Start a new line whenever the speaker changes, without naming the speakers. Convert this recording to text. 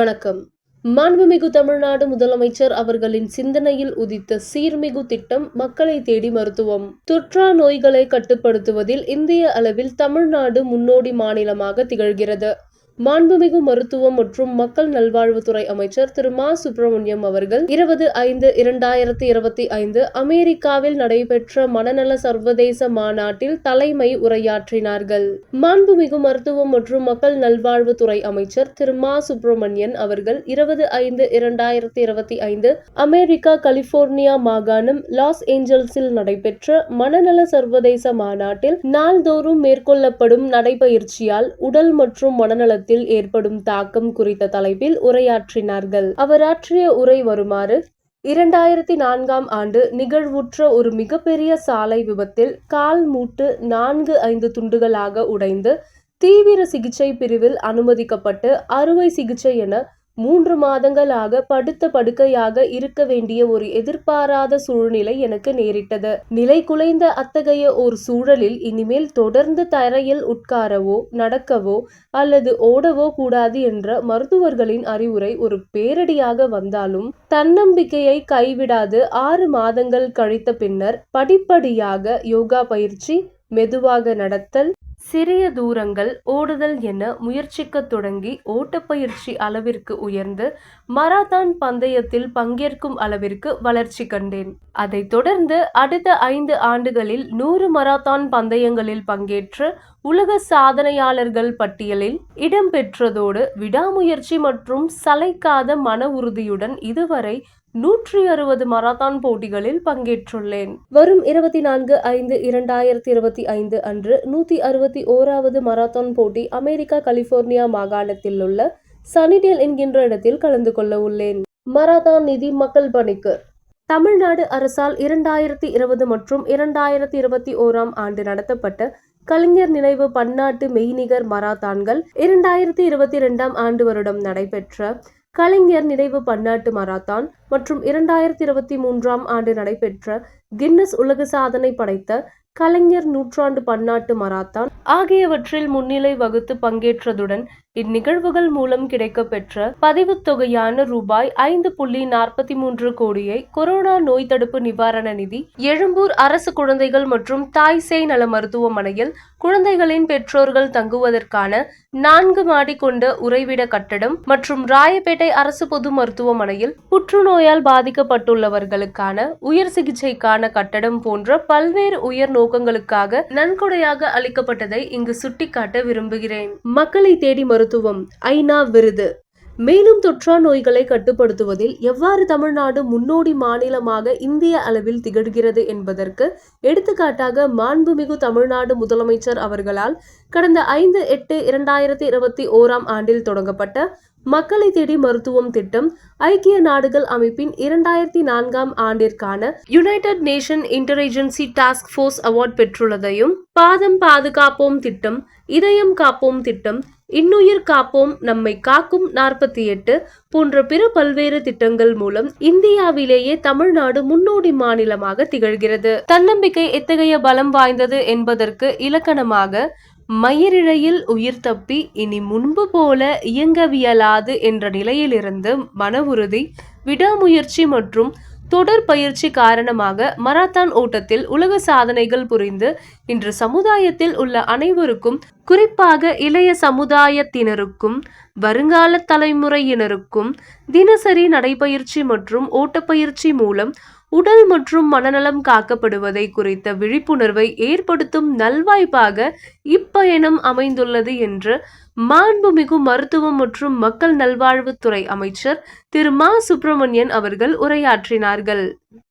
வணக்கம். மாண்புமிகு தமிழ்நாடு முதலமைச்சர் அவர்களின் சிந்தனையில் உதித்த சீர்மிகு திட்டம் மக்களை தேடி மருத்துவம். தொற்றா நோய்களை கட்டுப்படுத்துவதில் இந்திய அளவில் தமிழ்நாடு முன்னோடி மாநிலமாக திகழ்கிறது. மாண்புமிகு மருத்துவம் மற்றும் மக்கள் நல்வாழ்வுத்துறை அமைச்சர் திரு மா சுப்பிரமணியம் அவர்கள் இருபது ஐந்து இரண்டாயிரத்தி இருபத்தி ஐந்து அமெரிக்காவில் நடைபெற்ற மனநல சர்வதேச மாநாட்டில் தலைமை உரையாற்றினார்கள். மாண்புமிகு மருத்துவம் மற்றும் மக்கள் நல்வாழ்வுத்துறை அமைச்சர் திரு மா சுப்பிரமணியன் அவர்கள் இருபது ஐந்து இரண்டாயிரத்தி இருபத்தி ஐந்து அமெரிக்கா கலிபோர்னியா மாகாணம் லாஸ் ஏஞ்சல்ஸில் நடைபெற்ற மனநல சர்வதேச மாநாட்டில் நாள்தோறும் மேற்கொள்ளப்படும் நடைபயிற்சியால் உடல் மற்றும் மனநலத்தில் ஏற்படும் தாக்கம் குறித்த தலைப்பில் உரையாற்றினார்கள். அவர் ஆற்றிய உரை வருமாறு இரண்டாயிரத்தி நான்காம் ஆண்டு நிகழ்வுற்ற ஒரு மிகப்பெரிய சாலை விபத்தில் கால் மூட்டு நான்கு ஐந்து துண்டுகளாக உடைந்து தீவிர சிகிச்சை பிரிவில் அனுமதிக்கப்பட்டு அறுவை சிகிச்சை என மூன்று மாதங்களாக படுத்த படுக்கையாக இருக்க வேண்டிய ஒரு எதிர்பாராத சூழ்நிலை எனக்கு நேரிட்டது. நிலை குலைந்த அத்தகைய ஒரு சூழலில் இனிமேல் தொடர்ந்து தரையில் உட்காரவோ நடக்கவோ அல்லது ஓடவோ கூடாது என்ற மருத்துவர்களின் அறிவுரை ஒரு பேரடியாக வந்தாலும் தன்னம்பிக்கையை கைவிடாது ஆறு மாதங்கள் கழித்த பின்னர் படிப்படியாக யோகா பயிற்சி மெதுவாக நடத்தல் சிறிய தூரங்கள் ஓடுதல் என முயற்சிக்கத் தொடங்கி ஓட்டப்பயிற்சி அளவிற்கு உயர்ந்து மராத்தான் பந்தயத்தில் பங்கேற்கும் அளவிற்கு வளர்ச்சி கண்டேன். அதைத் தொடர்ந்து அடுத்த ஐந்து ஆண்டுகளில் நூறு மராத்தான் பந்தயங்களில் பங்கேற்று உலக சாதனையாளர்கள் பட்டியலில் இடம்பெற்றதோடு விடாமுயற்சி மற்றும் சளைக்காத மன உறுதியுடன் இதுவரை நூற்றி அறுபது மராத்தான் போட்டிகளில் பங்கேற்றுள்ளேன். வரும் இருபத்தி நான்கு ஐந்து இரண்டாயிரத்தி இருபத்தி ஐந்து அன்று நூத்தி அறுபத்தி ஓராவது மராத்தான் போட்டி அமெரிக்கா கலிபோர்னியா மாகாணத்தில் உள்ள சனிடேல் என்கின்ற இடத்தில் கலந்து கொள்ள உள்ளேன். மராத்தான் நிதி மக்கள் பணிக்கு. தமிழ்நாடு அரசால் இரண்டாயிரத்தி இருபது மற்றும் இரண்டாயிரத்தி இருபத்தி ஓராம் ஆண்டு நடத்தப்பட்ட கலைஞர் நினைவு பன்னாட்டு மெய்நிகர் மராத்தான்கள் இரண்டாயிரத்தி இருபத்தி இரண்டாம் ஆண்டு வருடம் நடைபெற்ற கலைஞர் நினைவு பன்னாட்டு மராத்தான் மற்றும் இரண்டாயிரத்தி இருபத்தி மூன்றாம் ஆண்டு நடைபெற்ற கின்னஸ் உலக சாதனை படைத்த கலைஞர் நூற்றாண்டு பன்னாட்டு மராத்தான் ஆகியவற்றில் முன்னிலை வகுத்து பங்கேற்றதுடன் இந்நிகழ்வுகள் மூலம் கிடைக்கப்பெற்ற பதிவு தொகையான ரூபாய் ஐந்து புள்ளி நாற்பத்தி மூன்று கோடியை கொரோனா நோய் தடுப்பு நிவாரண நிதி எழும்பூர் அரசு குழந்தைகள் மற்றும் தாய் சேய் நல மருத்துவமனையில் குழந்தைகளின் பெற்றோர்கள் தங்குவதற்கான நான்கு மாடி கொண்ட உறைவிட கட்டடம் மற்றும் ராயப்பேட்டை அரசு பொது மருத்துவமனையில் புற்றுநோயால் பாதிக்கப்பட்டுள்ளவர்களுக்கான உயர் சிகிச்சைக்கான கட்டடம் போன்ற பல்வேறு உயர் நோக்கங்களுக்காக நன்கொடையாக அளிக்கப்பட்டதை இங்கு சுட்டிக்காட்ட விரும்புகிறேன். மக்களை தேடி மருத்துவம் ஐநா விருது. மேலும் தொற்றா நோய்களை கட்டுப்படுத்துவதில் எவ்வாறு தமிழ்நாடு முன்னோடி மாநிலமாக இந்திய அளவில் திகழ்கிறது என்பதற்கு எடுத்துக்காட்டாக மாண்புமிகு தமிழ்நாடு முதலமைச்சர் அவர்களால் கடந்த ஐந்து எட்டு இரண்டாயிரத்தி இருபத்தி ஓராம் ஆண்டில் தொடங்கப்பட்ட மக்களை தேடி மருத்துவம் திட்டம் ஐக்கிய நாடுகள் அமைப்பின் இரண்டாயிரத்தி நான்காம் ஆண்டிற்கான United Nation Intelligence Task Force Award பெற்றுள்ளதையும் பாதம் பாதுகாப்போம் திட்டம் இதயம் காப்போம் திட்டம் இன்னுயிர் காப்போம் நம்மை காக்கும் நாற்பத்தி எட்டு போன்ற பிற பல்வேறு திட்டங்கள் மூலம் இந்தியாவிலேயே தமிழ்நாடு முன்னோடி மாநிலமாக திகழ்கிறது. தன்னம்பிக்கை எத்தகைய பலம் வாய்ந்தது என்பதற்கு இலக்கணமாக மயிரிழையில் உயிர் தப்பி இனி முன்பு போல இயங்கவியலாது என்ற நிலையிலிருந்து மன உறுதி விடாமுயற்சி மற்றும் தொடர் பயிற்சி காரணமாக மராத்தான் ஓட்டத்தில் உலக சாதனைகள் புரிந்து இன்று சமுதாயத்தில் உள்ள அனைவருக்கும் குறிப்பாக இளைய சமுதாயத்தினருக்கும் வருங்கால தலைமுறையினருக்கும் தினசரி நடைபயிற்சி மற்றும் ஓட்டப்பயிற்சி மூலம் உடல் மற்றும் மனநலம் காக்கப்படுவதை குறித்த விழிப்புணர்வை ஏற்படுத்தும் நல்வாய்ப்பாக இப்பயணம் அமைந்துள்ளது என்று மாண்புமிகு மருத்துவம் மற்றும் மக்கள் நல்வாழ்வுத்துறை அமைச்சர் திரு மா சுப்பிரமணியன் அவர்கள் உரையாற்றினார்கள்.